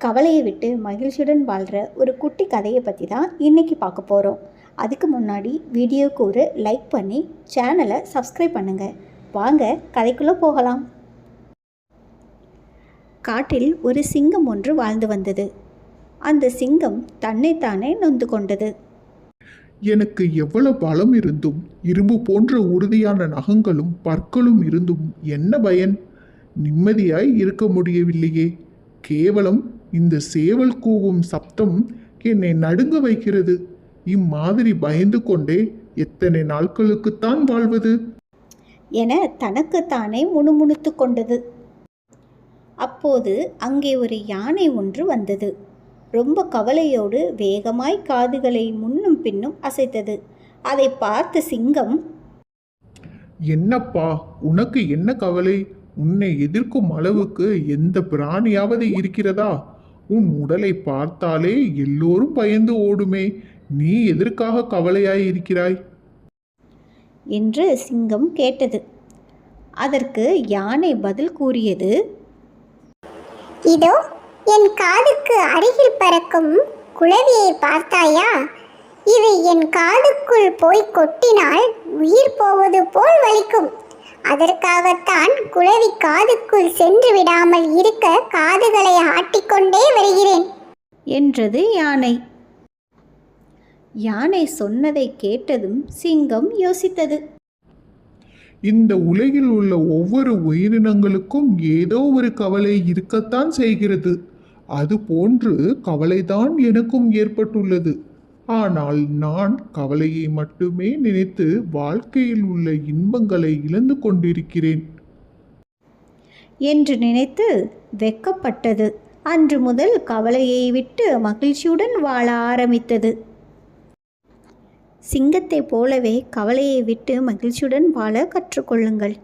கவலையை விட்டு மகிழ்ச்சியுடன் வாழ்கிற ஒரு குட்டி கதையை பற்றி தான் இன்றைக்கி பார்க்க போகிறோம் அதுக்கு முன்னாடி வீடியோவுக்கு ஒரு லைக் பண்ணி சேனலை சப்ஸ்கிரைப் பண்ணுங்கள் வாங்க கதைக்குள்ளே போகலாம். காட்டில் ஒரு சிங்கம் ஒன்று வாழ்ந்து வந்தது. அந்த சிங்கம் தன்னைத்தானே நொந்து கொண்டது. எனக்கு எவ்வளவு பலம் இருந்தும் இரும்பு போன்ற உறுதியான நகங்களும் பற்களும் இருந்தும் என்ன பயன்? நிம்மதியாய் இருக்க முடியவில்லையே. கேவலம் இந்த சேவல் கூவும் சப்தம் என்னை நடுங்க வைக்கிறது. இம்மாதிரி பயந்து கொண்டே எத்தனை நாட்களுக்குத்தான் வாழ்வது? என தனக்குத்தானே முணுமுணுத்து கொண்டது. அப்போது அங்கே ஒரு யானை ஒன்று வந்தது. ரொம்ப கவலையோடு வேகமாய் காதுகளை முன்னும் பின்னும் அசைத்தது. அதை பார்த்த சிங்கம் என்னப்பா உனக்கு என்ன கவலை? உன்னை எதிர்க்கும் அளவுக்கு எந்த பிராணியாவது இருக்கிறதா? உன் உடலை பார்த்தாலே எல்லோரும் பயந்து ஓடுமே. நீ எதற்காக கவலையாய் இருக்கிறாய்? என்று சிங்கம் கேட்டது. அதற்கு யானை பதில் கூறியது இதோ என் காதுக்கு அருகில் பறக்கும் குளவியை பார்த்தாயா? இது என் காதுக்குள் போய் கொட்டினால் உயிர் போவது போல் வலிக்கும். அதற்காகத்தான் குளவி காதுக்குள் சென்று விடாமல் இருக்க காதுகளை ஆட்டிக்கொண்டே வருகிறேன் என்றது யானை. யானை சொன்னதை கேட்டதும் சிங்கம் யோசித்தது. இந்த உலகில் உள்ள ஒவ்வொரு உயிரினங்களுக்கும் ஏதோ ஒரு கவலை இருக்கத்தான் செய்கிறது. அது போன்று கவலைதான் எனக்கும் ஏற்பட்டுள்ளது. ஆனால் நான் கவலையை மட்டுமே நினைத்து வாழ்க்கையில் உள்ள இன்பங்களை இழந்து கொண்டிருக்கிறேன். என்று நினைத்து வெக்கப்பட்டது. அன்று முதல் கவலையை விட்டு மகிழ்ச்சியுடன் வாழ ஆரம்பித்தது. சிங்கத்தைப் போலவே கவலையை விட்டு மகிழ்ச்சியுடன் வாழ கற்றுக்கொள்ளுங்கள்.